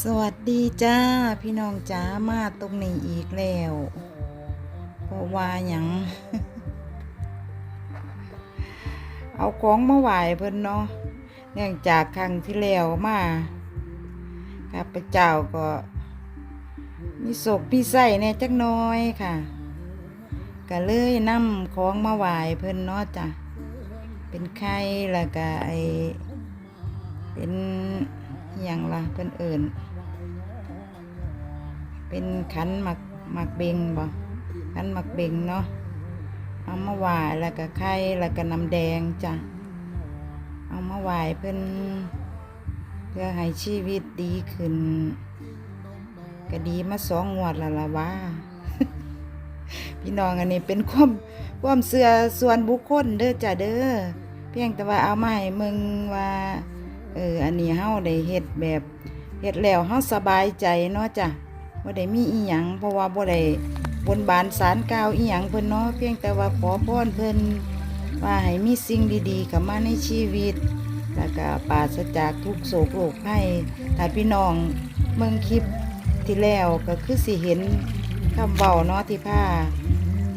สวัสดีจ้าพี่น้องจ้ามาตรงนี้อีกแล้วเพราะว่าหยังเอาของมาไหวเพิ่นเนาะเนื่องจากครั้งที่แล้วมาข้าพเจ้าก็ มีโศกพี่ใส่แหน่จักน้อยค่ะก็เลยนำของมาไหวเพิ่นเนาะจ้ะเป็นไข่แล้วก็ไอเป็น อย่างละเพิ่นเอิ่นเป็นขันหมักหมักเบงบ่ขันหมักเบงเนาะเอามาไหวแล้วก็ไข่แล้วก็น้ำแดงจ้ะเอามาไหวเพิ่นเพื่อให้ชีวิตดีขึ้นก็ดีมาสองงวดล้วล่ะว่า พี่น้องอันนี้เป็นความความเสื่อส่วนบุคคลเด้อจ้ะเด้อเพียงแต่ว่าเอามาให้มึงว่า เอออันนี้เฮาได้เฮ็ดแบบเฮ็ดแล้วเฮาสบายใจเนาะจ้ะบ่ได้มีอีหยังเพราะว่าบ่ได้บนบานสารกล่าวอีหยังเพิ่นเนาะเพียงแต่ว่าขอพรเพิ่นว่าให้มีสิ่งดีๆเข้ามาในชีวิต แล้วก็ปราศจากทุกโศกโรคภัยถ้าพี่น้องเมืองคลิปที่แล้วก็คือสิเห็นคำเบาเนาะที่ผ้า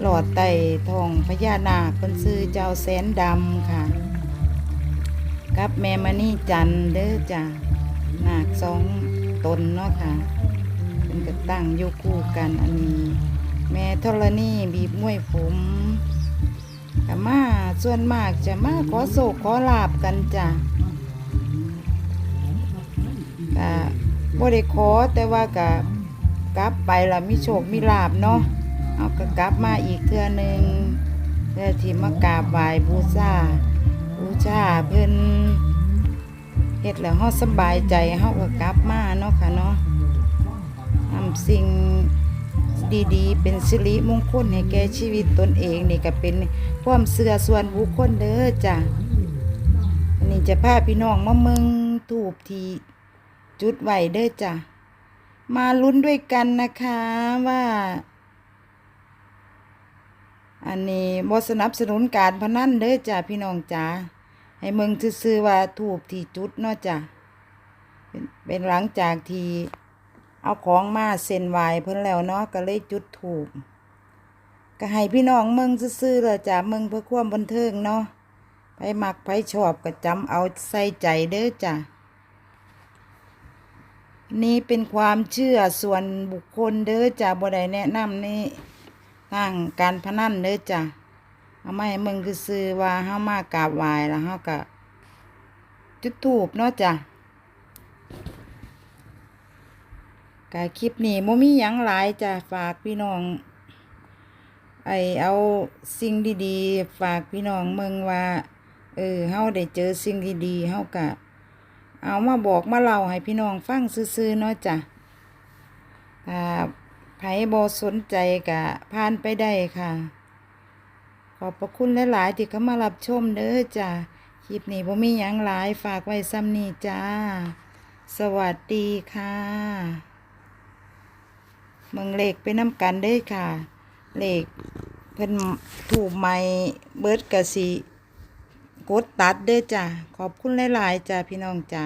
หลอดไตทองพญานาคเป็นซื้อเจ้าแสนดำค่ะ กับแม่มณีจันเด้อจ้ะนาคสองตนเนาะค่ะเป็นกระตั้งยู่คู่กันอันนี้ แม่ธรณีบีบมวยผมกมาส่วนมากจะมาขอโศกขอลาบกันจ้ะกะบ่ได้ขอแต่ว่ากะกลับไปละมีโชคมีลาบเนาะเอาก็กลับมาอีกเทื่อหนึ่งเพื่อที่มากราบไหว้บูชา บูชาเพิ่นเฮ็ดแล้วเฮาสบายใจเฮาก็กลับมาเนาะค่ะเนาะทำสิ่งดีๆ เป็นสิริมงคลให้แก่ชีวิตตนเองนี่ก็เป็นความเสื่อส่วนบุคคลเด้อจ้ะอันนี้จะพาพี่น้องมาเมืองถูบทีจุดไหวเด้อจ้ะมาลุ้นด้วยกันนะคะว่า อันนี้บสนับสนุนการพนันเด้อจ้ะพี่น้องจ้าให้เมืองซื่อว่าถูบที่จุดเนาะจ้ะเป็นเป็นหลังจากที่เอาของมาเซ็นไหวเพิ่นแล้วเนาะก็เลยจุดถูกก็ให้พี่น้องเมืองซื่อเลยจ้ะเมืองเพื่อความบันเทิงเนาะไปหมักไปชอบก็จำเอาใส่ใจเด้อจ้ะนี่เป็นความเชื่อส่วนบุคคลเด้อจ้ะบ่ได้แนะนำนี่ ทางการพนันเด้อจ้ะเอาไมาให้เมืองซื่อว่าเฮามากราบไหว้แล้วเฮาก็จุดถูกเนาะจ้ะกาคลิปนี้โมมีหยังหลายจะฝากพี่น้อง ไอเอาสิ่งดีๆ ฝากพี่น้องเมืองว่า เออเฮาได้เจอสิ่งดีๆเฮากะเอามาบอกมาเล่าให้พี่น้องฟังซื่อๆเนาะจ้ะถ้า ไผบ่สนใจกะผ่านไปได้ค่ะ ขอบพระคุณหลายๆที่เข้ามารับชมเด้อจ้ะคลิปนี้บ่มีหยังหลายฝากไว้ซ้ำนี้จ้า สวัสดีค่ะเมืองเหลขไปน้ำกันเด้ค่ะ เหลขเพิ่นถูกไม่เบิร์ดกะสิกดตัดเด้อจ้ะขอบคุณหลายๆจ้าพี่น้องจ้า